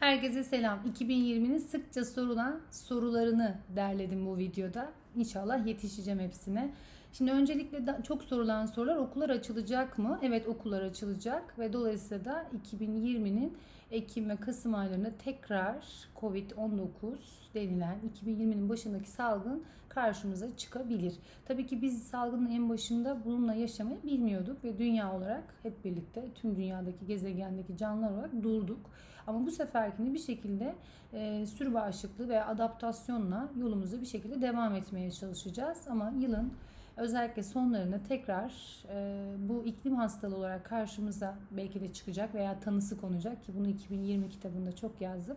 Herkese selam. 2020'nin sıkça sorulan sorularını derledim bu videoda. İnşallah yetişeceğim hepsine. Şimdi öncelikle da- çok sorulan sorular okullar açılacak mı? Evet okullar açılacak ve dolayısıyla da 2020'nin Ekim ve Kasım aylarında tekrar Covid-19 denilen 2020'nin başındaki salgın karşımıza çıkabilir. Tabii ki biz salgının en başında bununla yaşamayı bilmiyorduk ve dünya olarak hep birlikte tüm dünyadaki gezegendeki canlılar olarak durduk. Ama bu seferkini bir şekilde e, sürü bağışıklığı ve adaptasyonla yolumuza bir şekilde devam etmeye çalışacağız. Ama yılın özellikle sonlarında tekrar e, bu iklim hastalığı olarak karşımıza belki de çıkacak veya tanısı konacak ki bunu 2020 kitabında çok yazdım.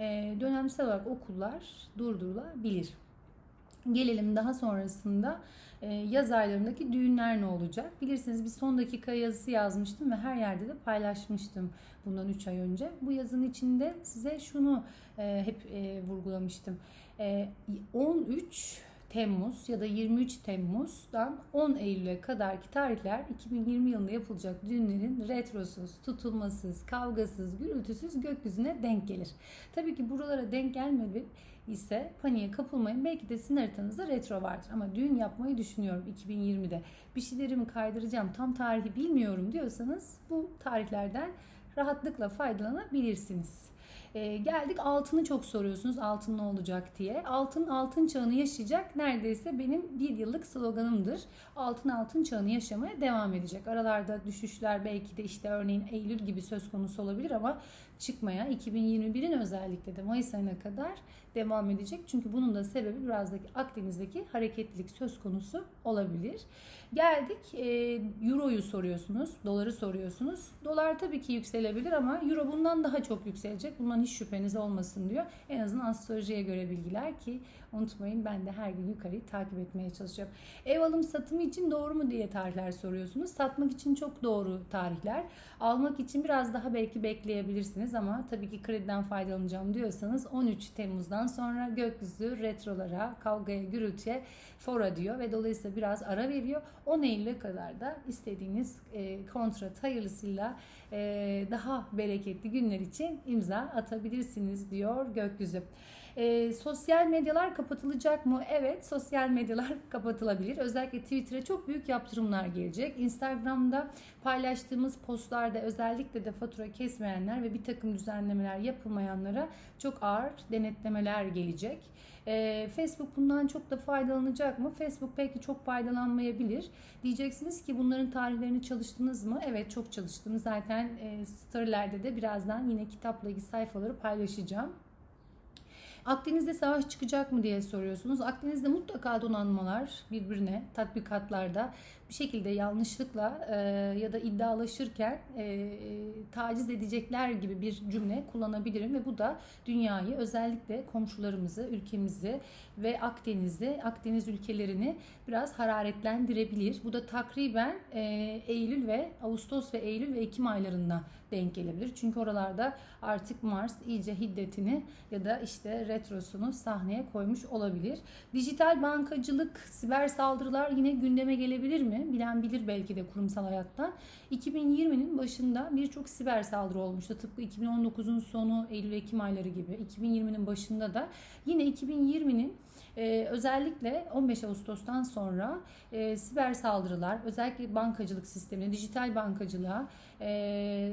E, dönemsel olarak okullar durdurulabilir. Gelelim daha sonrasında e, yaz aylarındaki düğünler ne olacak? Bilirsiniz bir son dakika yazısı yazmıştım ve her yerde de paylaşmıştım bundan 3 ay önce. Bu yazının içinde size şunu e, hep e, vurgulamıştım. E, 13 Temmuz ya da 23 Temmuz'dan 10 Eylül'e kadarki tarihler 2020 yılında yapılacak düğünlerin retrosuz, tutulmasız, kavgasız, gürültüsüz gökyüzüne denk gelir. Tabii ki buralara denk gelmedi ise paniğe kapılmayın. Belki de sizin haritanızda retro vardır ama düğün yapmayı düşünüyorum 2020'de. Bir şeylerimi kaydıracağım tam tarihi bilmiyorum diyorsanız bu tarihlerden rahatlıkla faydalanabilirsiniz. Ee, geldik altını çok soruyorsunuz altın ne olacak diye. Altın altın çağını yaşayacak neredeyse benim bir yıllık sloganımdır. Altın altın çağını yaşamaya devam edecek. Aralarda düşüşler belki de işte örneğin Eylül gibi söz konusu olabilir ama çıkmaya 2021'in özellikle de Mayıs ayına kadar devam edecek. Çünkü bunun da sebebi biraz da Akdeniz'deki hareketlilik söz konusu olabilir. Geldik e, Euro'yu soruyorsunuz, doları soruyorsunuz. Dolar tabii ki yükselebilir ama Euro bundan daha çok yükselecek. Bundan hiç şüpheniz olmasın diyor. En azından astrolojiye göre bilgiler ki unutmayın ben de her gün yukarıyı takip etmeye çalışacağım. Ev alım satımı için doğru mu diye tarihler soruyorsunuz. Satmak için çok doğru tarihler. Almak için biraz daha belki bekleyebilirsiniz ama tabii ki krediden faydalanacağım diyorsanız 13 Temmuz'dan sonra gökyüzü retrolara, kavgaya, gürültüye fora diyor ve dolayısıyla biraz ara veriyor. 10 Eylül'e kadar da istediğiniz e, kontrat hayırlısıyla e, daha bereketli günler için imza atabilirsiniz diyor gökyüzü. E, sosyal medyalar kapatılacak mı? Evet, sosyal medyalar kapatılabilir. Özellikle Twitter'a çok büyük yaptırımlar gelecek. Instagram'da paylaştığımız postlarda özellikle de fatura kesmeyenler ve bir takım düzenlemeler yapılmayanlara çok ağır denetlemeler gelecek. E, Facebook bundan çok da faydalanacak mı? Facebook belki çok faydalanmayabilir. Diyeceksiniz ki bunların tarihlerini çalıştınız mı? Evet çok çalıştım. Zaten e, storylerde de birazdan yine kitapla ilgili sayfaları paylaşacağım. Akdeniz'de savaş çıkacak mı diye soruyorsunuz. Akdeniz'de mutlaka donanmalar birbirine tatbikatlarda bir şekilde yanlışlıkla e, ya da iddialaşırken e, taciz edecekler gibi bir cümle kullanabilirim ve bu da dünyayı özellikle komşularımızı, ülkemizi ve Akdeniz'i, Akdeniz ülkelerini biraz hararetlendirebilir. Bu da takriben e, Eylül ve Ağustos ve Eylül ve Ekim aylarında denk gelebilir. Çünkü oralarda artık Mars iyice hiddetini ya da işte retrosunu sahneye koymuş olabilir. Dijital bankacılık, siber saldırılar yine gündeme gelebilir mi? Bilen bilir belki de kurumsal hayattan. 2020'nin başında birçok siber saldırı olmuştu. Tıpkı 2019'un sonu Eylül-Ekim ayları gibi. 2020'nin başında da yine 2020'nin ee, özellikle 15 Ağustos'tan sonra e, siber saldırılar, özellikle bankacılık sistemine, dijital bankacılığa e,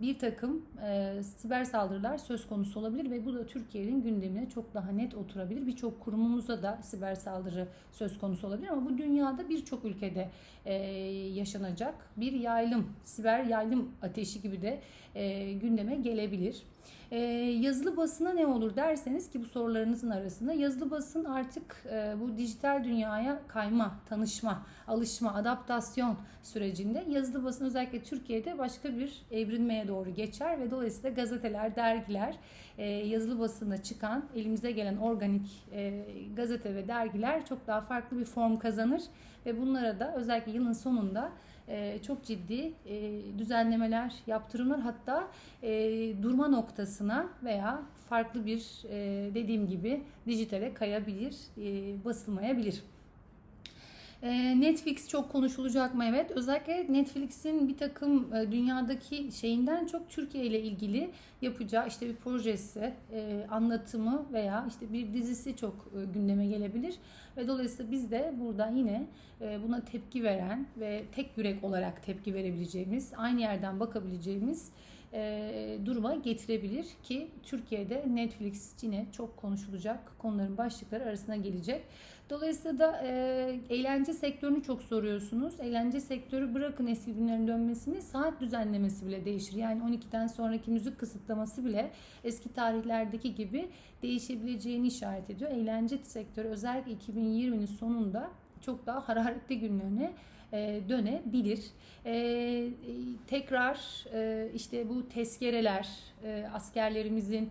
bir takım e, siber saldırılar söz konusu olabilir ve bu da Türkiye'nin gündemine çok daha net oturabilir. Birçok kurumumuza da siber saldırı söz konusu olabilir ama bu dünyada birçok ülkede e, yaşanacak bir yaylım, siber yaylım ateşi gibi de e, gündeme gelebilir. Ee, yazılı basına ne olur derseniz ki bu sorularınızın arasında yazılı basın artık e, bu dijital dünyaya kayma, tanışma, alışma, adaptasyon sürecinde yazılı basın özellikle Türkiye'de başka bir evrilmeye doğru geçer ve dolayısıyla gazeteler, dergiler, e, yazılı basına çıkan, elimize gelen organik e, gazete ve dergiler çok daha farklı bir form kazanır ve bunlara da özellikle yılın sonunda e, çok ciddi e, düzenlemeler, yaptırımlar hatta e, durma noktasına veya farklı bir e, dediğim gibi dijitale kayabilir, e, basılmayabilir. Ee, Netflix çok konuşulacak mı? Evet. Özellikle Netflix'in bir takım e, dünyadaki şeyinden çok Türkiye ile ilgili yapacağı işte bir projesi, e, anlatımı veya işte bir dizisi çok e, gündeme gelebilir. Ve dolayısıyla biz de burada yine buna tepki veren ve tek yürek olarak tepki verebileceğimiz, aynı yerden bakabileceğimiz e, duruma getirebilir ki Türkiye'de Netflix yine çok konuşulacak konuların başlıkları arasına gelecek. Dolayısıyla da e, eğlence sektörünü çok soruyorsunuz. Eğlence sektörü bırakın eski günlerin dönmesini saat düzenlemesi bile değişir. Yani 12'den sonraki müzik kısıtlaması bile eski tarihlerdeki gibi değişebileceğini işaret ediyor. Eğlence sektörü özellikle 2020'nin sonunda çok daha hararetli günlerine e, dönebilir. E, tekrar e, işte bu tezkereler, askerlerimizin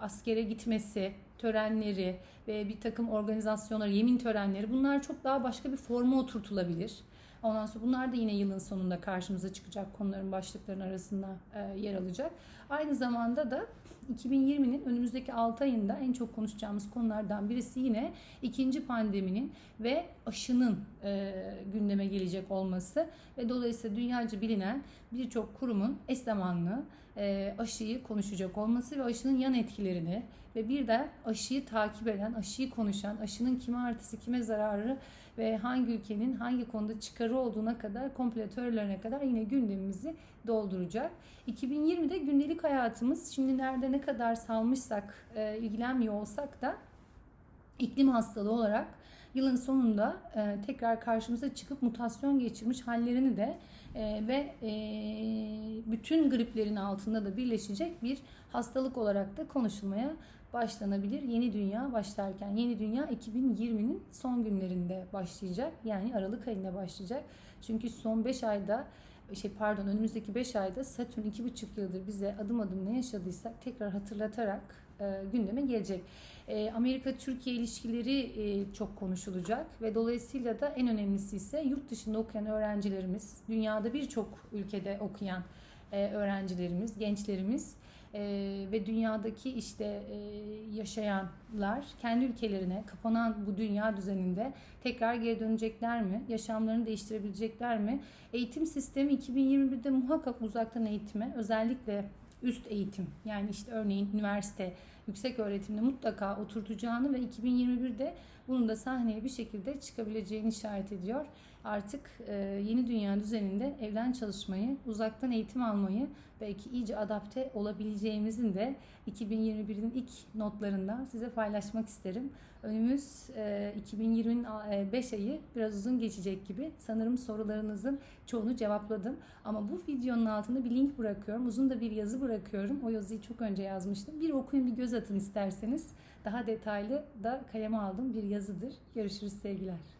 askere gitmesi, törenleri ve bir takım organizasyonlar, yemin törenleri bunlar çok daha başka bir forma oturtulabilir. Ondan sonra bunlar da yine yılın sonunda karşımıza çıkacak konuların başlıklarının arasında yer alacak. Aynı zamanda da 2020'nin önümüzdeki 6 ayında en çok konuşacağımız konulardan birisi yine ikinci pandeminin ve aşının e, gündeme gelecek olması ve dolayısıyla dünyaca bilinen birçok kurumun eş zamanlı e, aşıyı konuşacak olması ve aşının yan etkilerini ve bir de aşıyı takip eden, aşıyı konuşan, aşının kime artısı, kime zararı ve hangi ülkenin hangi konuda çıkarı olduğuna kadar, kompletörlerine kadar yine gündemimizi dolduracak. 2020'de gündelik hayatımız şimdi nerede ne kadar salmışsak, e, ilgilenmiyor olsak da iklim hastalığı olarak yılın sonunda e, tekrar karşımıza çıkıp mutasyon geçirmiş hallerini de e, ve e, bütün griplerin altında da birleşecek bir hastalık olarak da konuşulmaya başlanabilir. Yeni dünya başlarken yeni dünya 2020'nin son günlerinde başlayacak. Yani Aralık ayında başlayacak. Çünkü son 5 ayda şey pardon önümüzdeki 5 ayda Satürn 2,5 yıldır bize adım adım ne yaşadıysak tekrar hatırlatarak e, gündeme gelecek. E, Amerika-Türkiye ilişkileri e, çok konuşulacak ve dolayısıyla da en önemlisi ise yurt dışında okuyan öğrencilerimiz, dünyada birçok ülkede okuyan e, öğrencilerimiz, gençlerimiz e, ve dünyadaki işte e, yaşayanlar kendi ülkelerine kapanan bu dünya düzeninde tekrar geri dönecekler mi? Yaşamlarını değiştirebilecekler mi? Eğitim sistemi 2021'de muhakkak uzaktan eğitime özellikle üst eğitim yani işte örneğin üniversite, yüksek öğretimde mutlaka oturtacağını ve 2021'de bunun da sahneye bir şekilde çıkabileceğini işaret ediyor. Artık e, yeni dünya düzeninde evden çalışmayı, uzaktan eğitim almayı belki iyice adapte olabileceğimizin de 2021'in ilk notlarından size paylaşmak isterim. Önümüz e, 2020'nin 5 ayı biraz uzun geçecek gibi. Sanırım sorularınızın çoğunu cevapladım. Ama bu videonun altında bir link bırakıyorum. Uzun da bir yazı bırakıyorum. O yazıyı çok önce yazmıştım. Bir okuyun bir göz atın isterseniz. Daha detaylı da kaleme aldım bir yazıdır. Görüşürüz sevgiler.